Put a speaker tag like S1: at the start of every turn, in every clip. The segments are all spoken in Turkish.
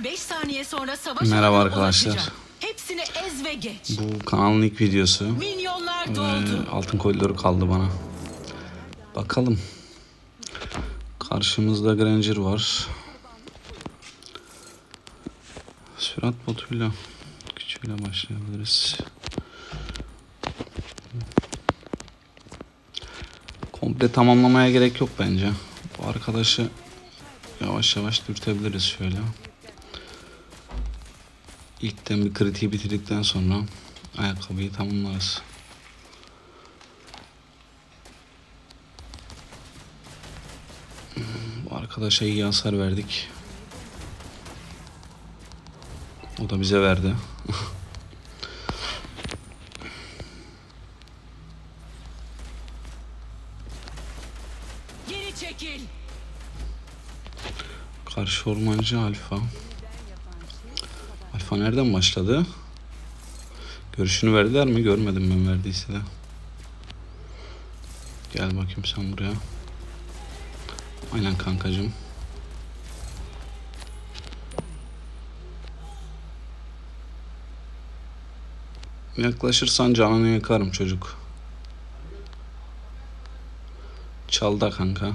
S1: Rakipler 5 saniye sonra savaş
S2: Merhaba arkadaşlar.
S1: ulaşacak. Hepsini ez ve geç.
S2: Bu kanalın ilk videosu.
S1: Minyonlar
S2: Ee,
S1: doldu.
S2: altın koridoru kaldı bana. Bakalım. Karşımızda Granger var. Sürat botuyla küçüğüyle başlayabiliriz. Komple tamamlamaya gerek yok bence. Bu arkadaşı yavaş yavaş dürtebiliriz şöyle. İlkten bir kritiği bitirdikten sonra ayakkabıyı tamamlarız. Bu arkadaşa iyi hasar verdik. O da bize verdi.
S1: Geri çekil.
S2: Karşı ormancı Alfa. Alfa nereden başladı? Görüşünü verdiler mi? Görmedim ben verdiyse de. Gel bakayım sen buraya. Aynen kankacım. Yaklaşırsan canını yakarım çocuk. Çal da kanka.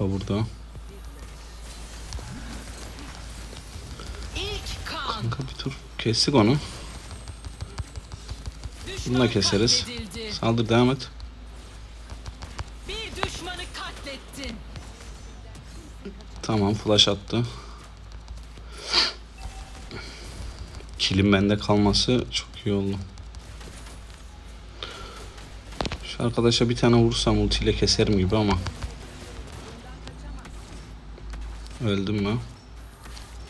S2: Alfa burada. Kanka bir tur kestik onu. Bunu da keseriz. Saldır devam et. Tamam flash attı. Kilim bende kalması çok iyi oldu. Şu arkadaşa bir tane vursam ultiyle keserim gibi ama. Öldüm mü?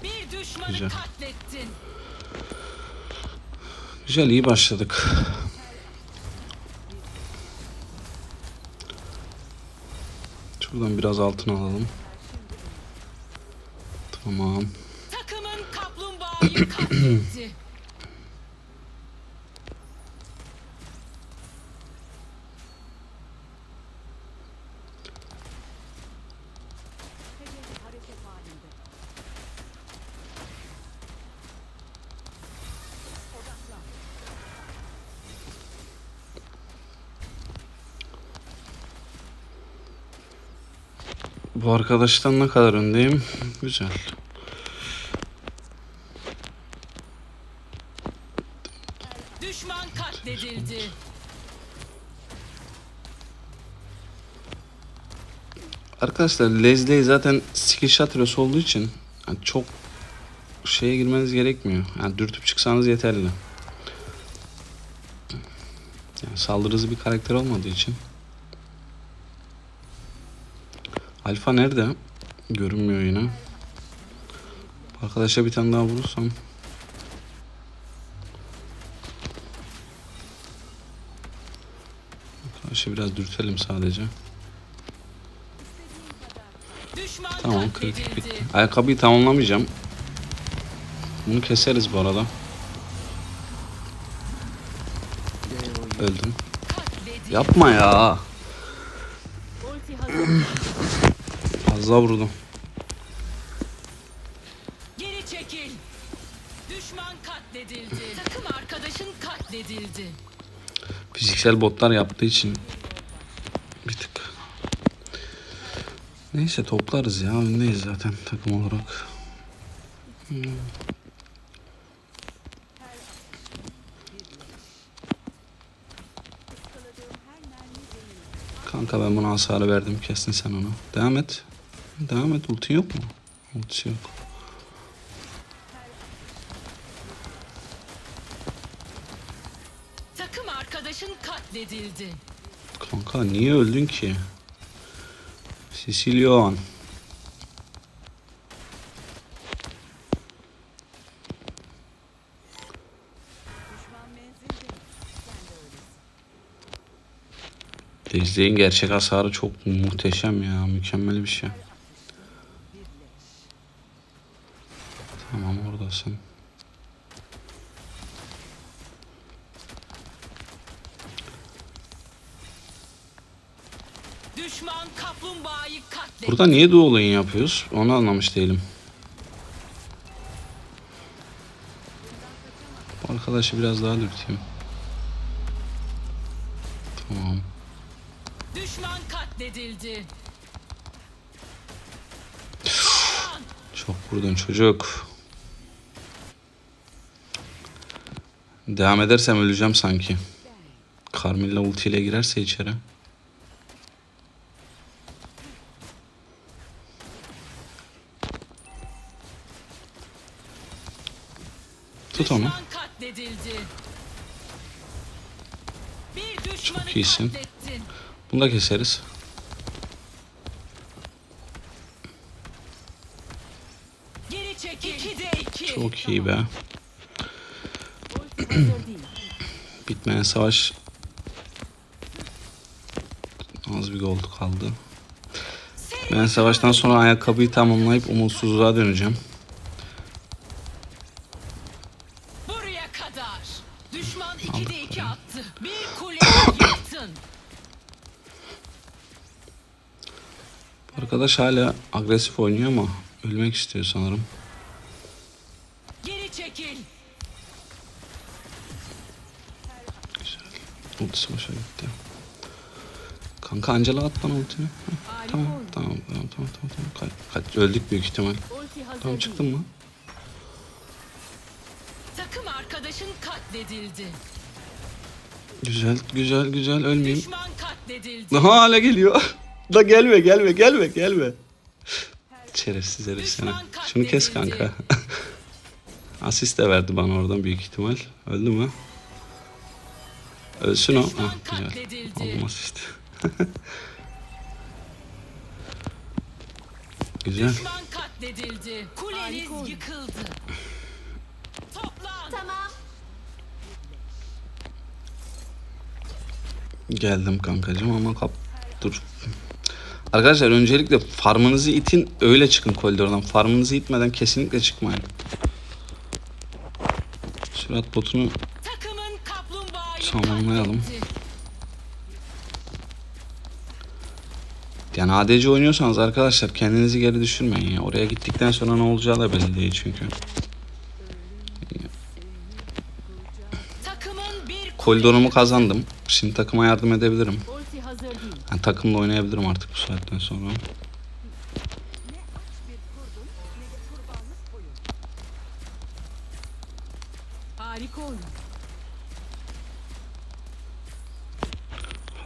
S1: Bir düşmanı
S2: Güzel.
S1: katlettin.
S2: Güzel iyi başladık. Şuradan biraz altın alalım. Tamam.
S1: Takımın kaplumbağayı katletti.
S2: Bu arkadaştan ne kadar öndeyim? Güzel.
S1: Düşman katledildi.
S2: Arkadaşlar Leslie zaten skill shot olduğu için yani çok şeye girmeniz gerekmiyor. Yani dürtüp çıksanız yeterli. Yani saldırı hızı bir karakter olmadığı için. Alfa nerede? Görünmüyor yine. Arkadaşa bir tane daha vurursam. Arkadaşı biraz dürtelim sadece. Tamam kritik bitti. Ayakkabıyı tamamlamayacağım. Bunu keseriz bu arada. Öldüm. Yapma ya. Fazla vurdum.
S1: Geri çekil. Düşman katledildi. Takım arkadaşın katledildi.
S2: Fiziksel botlar yaptığı için bir tık. Neyse toplarız ya. Öndeyiz zaten takım olarak. Hmm. Kanka ben buna hasarı verdim. Kestin sen onu. Devam et. Devam et. Ulti yok mu? Ultisi yok.
S1: Takım arkadaşın katledildi.
S2: Kanka niye öldün ki? Sicilyon. Dezdeğin gerçek hasarı çok muhteşem ya. Mükemmel bir şey. Tamam oradasın.
S1: Düşman kaplumbağayı katletti.
S2: Burada niye dual lane yapıyoruz? Onu anlamış değilim. Bu arkadaşı biraz daha dürteyim. Tamam.
S1: Düşman katledildi.
S2: Çok vurdun çocuk. Devam edersem öleceğim sanki. Carmilla ultiyle girerse içeri. Tut onu. Çok iyisin. Bunu da keseriz. Çok iyi be. Bitmeyen savaş az bir gold kaldı. Ben savaştan sonra ayakkabıyı tamamlayıp umutsuzluğa döneceğim.
S1: buraya kadar. Düşman ikide
S2: Aldık
S1: iki
S2: burayı.
S1: attı. Bir kuleyi yıktın.
S2: Arkadaş hala agresif oynuyor ama ölmek istiyor sanırım. Ultisi boşa gitti. Kanka Angela at bana ultini. Heh, Tamam, tamam, tamam, tamam, tamam, tamam. Kaç, kaç, öldük büyük ihtimal. Tamam çıktın mı?
S1: Takım arkadaşın katledildi.
S2: Güzel, güzel, güzel. Ölmeyeyim. Daha hala geliyor. da gelme, gelme, gelme, gelme. Şerefsiz herif.
S1: Düşman
S2: Şunu kes kanka. Asist de verdi bana oradan büyük ihtimal. Öldü mü? Ölsün o. Ah, güzel.
S1: Düşman katledildi. Kuleniz yıkıldı. Toplan. Tamam.
S2: Geldim kankacığım ama kap dur. Arkadaşlar öncelikle farmınızı itin öyle çıkın koridordan. Farmınızı itmeden kesinlikle çıkmayın. Sürat botunu Tamamlayalım. yani ADC oynuyorsanız arkadaşlar kendinizi geri düşürmeyin ya. Oraya gittikten sonra ne olacağı da belli değil çünkü. Koridorumu kazandım. Şimdi takıma yardım edebilirim. Yani takımla oynayabilirim artık bu saatten sonra.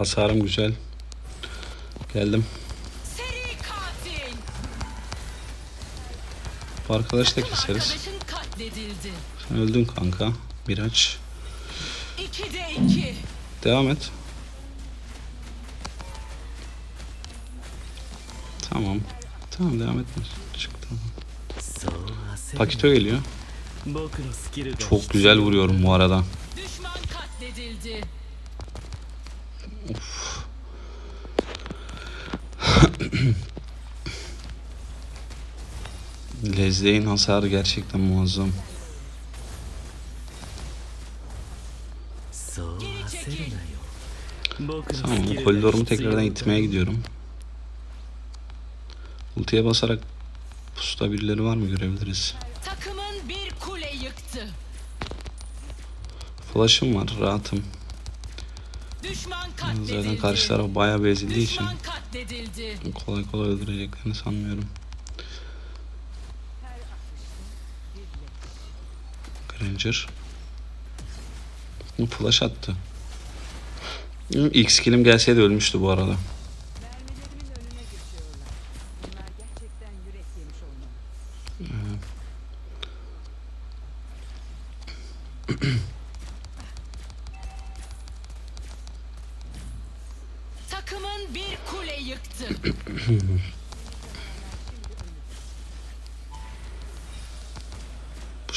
S2: Hasarım güzel. Geldim. Bu arkadaş da keseriz. Sen öldün kanka.
S1: Bir aç.
S2: Devam et. Tamam. Tamam devam etme. Çık tamam. Pakito geliyor. Çok güzel vuruyorum bu arada.
S1: Düşman katledildi.
S2: Of. Lezdeğin hasarı gerçekten muazzam. Tamam, koridorumu tekrardan itmeye gidiyorum. Ultiye basarak pusta birileri var mı görebiliriz.
S1: Takımın bir kule yıktı.
S2: Flash'ım var, rahatım. Zaten karşı taraf bayağı bezildiği için kolay kolay öldüreceklerini sanmıyorum. Granger. Flash attı. İlk skillim gelseydi ölmüştü bu arada.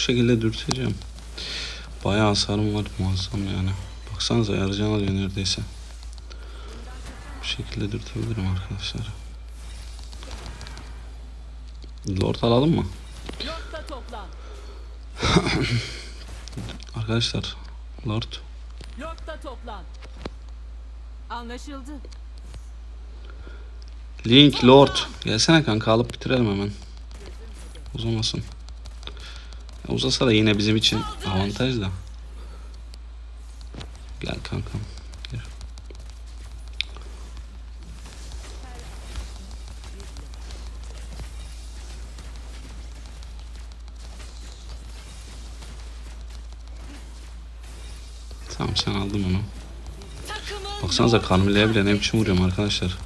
S2: Şekilde dürteceğim. Bayağı hasarım var muazzam yani. Baksanıza yarıcan alıyor neredeyse. Bu şekilde dürtebilirim arkadaşlar. Lord alalım mı? Arkadaşlar Lord
S1: Lord'da toplan. Anlaşıldı.
S2: Link, Lord. Gelsene kanka alıp bitirelim hemen. Uzamasın. Uzasa da yine bizim için avantaj da. Gel kankam. Gel. Tamam sen aldın onu. Baksanıza Carmela'ya bile ne biçim vuruyorum arkadaşlar.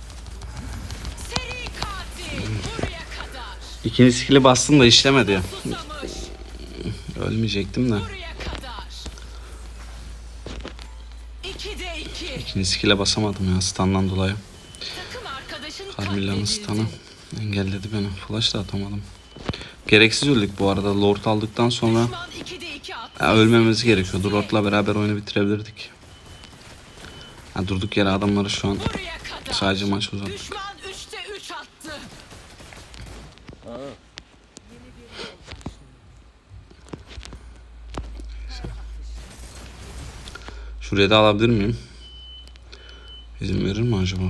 S2: İkinci skill'i bastım da işlemedi. Ölmeyecektim de. İkinci skill'e basamadım ya stun'dan dolayı.
S1: Katledildi.
S2: stun'ı engelledi beni. Flash da atamadım. Gereksiz öldük bu arada. Lord aldıktan sonra ya, ölmememiz gerekiyordu. Lord'la beraber oyunu bitirebilirdik. Ya, durduk yere adamları şu an sadece maç uzattık. Şuraya da alabilir miyim? İzin verir mi acaba?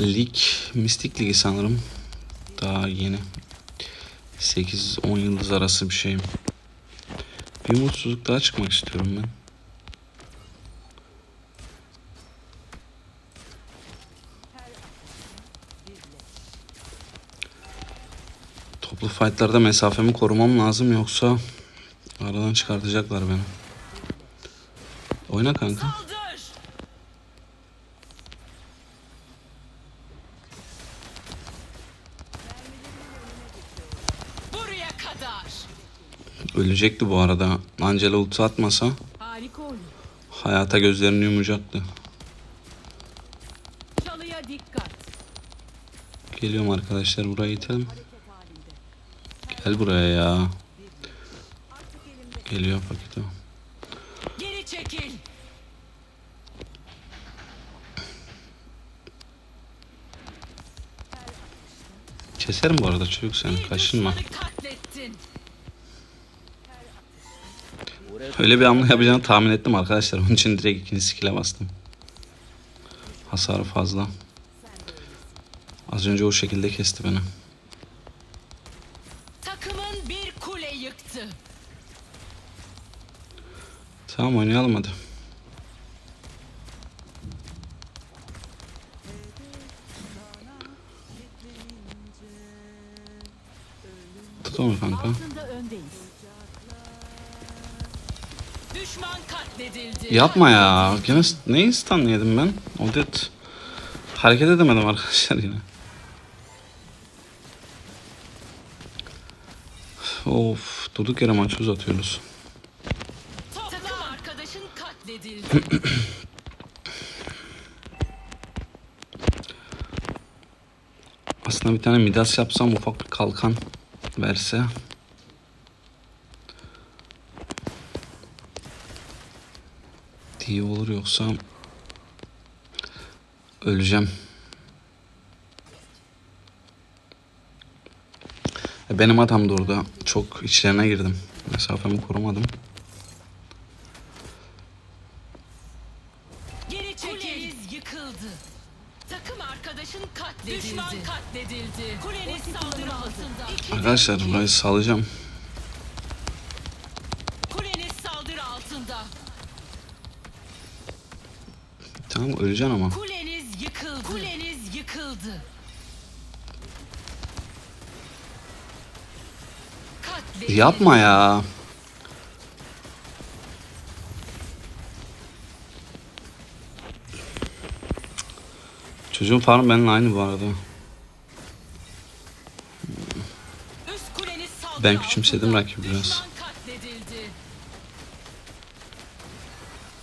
S2: Lig, Mistik Ligi sanırım. Daha yeni. 8-10 yıldız arası bir şeyim. Bir umutsuzluk daha çıkmak istiyorum ben. Fightlarda mesafemi korumam lazım yoksa aradan çıkartacaklar beni. Oyna kanka. Ölecekti bu arada. Angela ulti atmasa hayata gözlerini yumacaktı. Geliyorum arkadaşlar buraya itelim. Gel buraya ya. Geliyor paketi.
S1: Geri çekil.
S2: Keserim bu arada çocuk seni kaşınma. Öyle bir hamle yapacağını tahmin ettim arkadaşlar. Onun için direkt ikinci skill'e bastım. Hasarı fazla. Az önce o şekilde kesti beni. Tamam oynayalım hadi. Tut onu kanka. Yapma ya. Gene neyi stun yedim ben? Odet. Hareket edemedim arkadaşlar yine. Of durduk yere maçı uzatıyoruz. Aslında bir tane Midas yapsam ufak bir kalkan verse. diye olur yoksa öleceğim. E, Benim hatam da orada. Çok içlerine girdim. Mesafemi korumadım. Arkadaşlar burayı salacağım.
S1: Kuleniz saldırı altında.
S2: Tamam öleceksin ama.
S1: Kuleniz yıkıldı. Kuleniz yıkıldı. Katledildi.
S2: Yapma ya. Çocuğun farm benimle aynı bu arada. Ben küçümsedim rakibi biraz.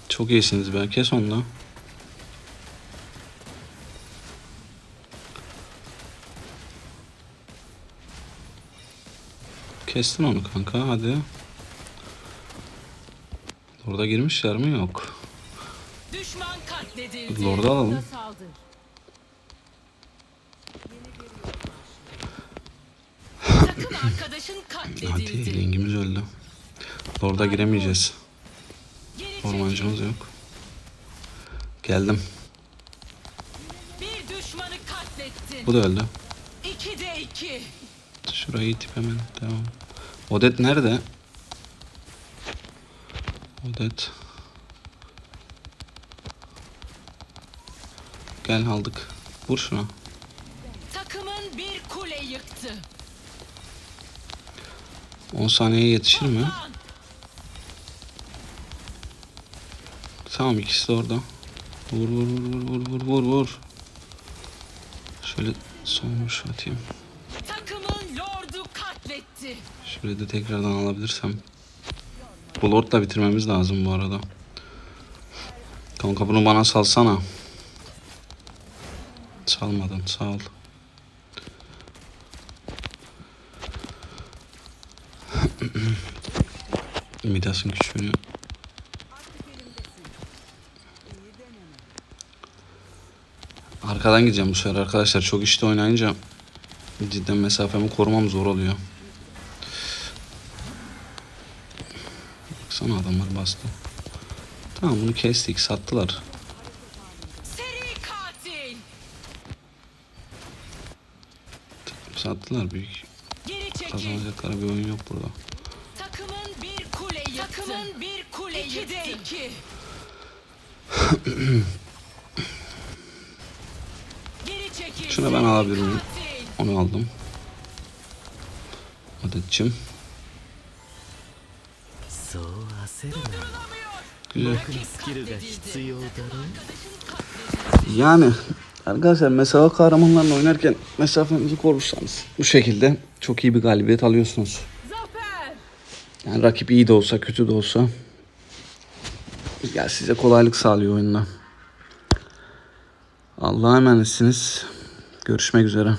S2: Çok iyisiniz be. Kes onu. Kestin onu kanka hadi. Orada girmişler mi? Yok. Lord'u alalım. Orada giremeyeceğiz. Ormancımız yok. Geldim.
S1: Bir düşmanı katlettin.
S2: Bu da öldü.
S1: İki de iki.
S2: Şurayı itip hemen devam. Odet nerede? Odet. Gel aldık. Vur şuna.
S1: Takımın bir kule yıktı.
S2: 10 saniyeye yetişir mi? Tamam ikisi de orada. Vur vur vur vur vur vur vur vur. Şöyle son vuruş atayım.
S1: Takımın lordu katletti.
S2: Şurayı da tekrardan alabilirsem. Bu lordla bitirmemiz lazım bu arada. Kanka bunu bana salsana. Salmadın sağ ol. Midas'ın küçüğünü
S3: Artık elimdesin. İyi deneme.
S2: Arkadan gideceğim bu sefer arkadaşlar. Çok işte oynayınca cidden mesafemi korumam zor oluyor. Baksana adamlar bastı. Tamam bunu kestik sattılar.
S1: Seri katil.
S2: Sattılar büyük.
S1: Geri çekil.
S2: Kazanacakları bir oyun yok burada.
S1: Takımın bir kule yıktı. Takımın bir kule yıktı.
S2: Şunu ben alabilir? Onu aldım. Adetçim. Güzel. Yani arkadaşlar mesafe kahramanlarla oynarken mesafenizi korursanız bu şekilde çok iyi bir galibiyet alıyorsunuz. Yani rakip iyi de olsa kötü de olsa ya size kolaylık sağlıyor oyunda. Allah'a emanetsiniz. Görüşmek üzere.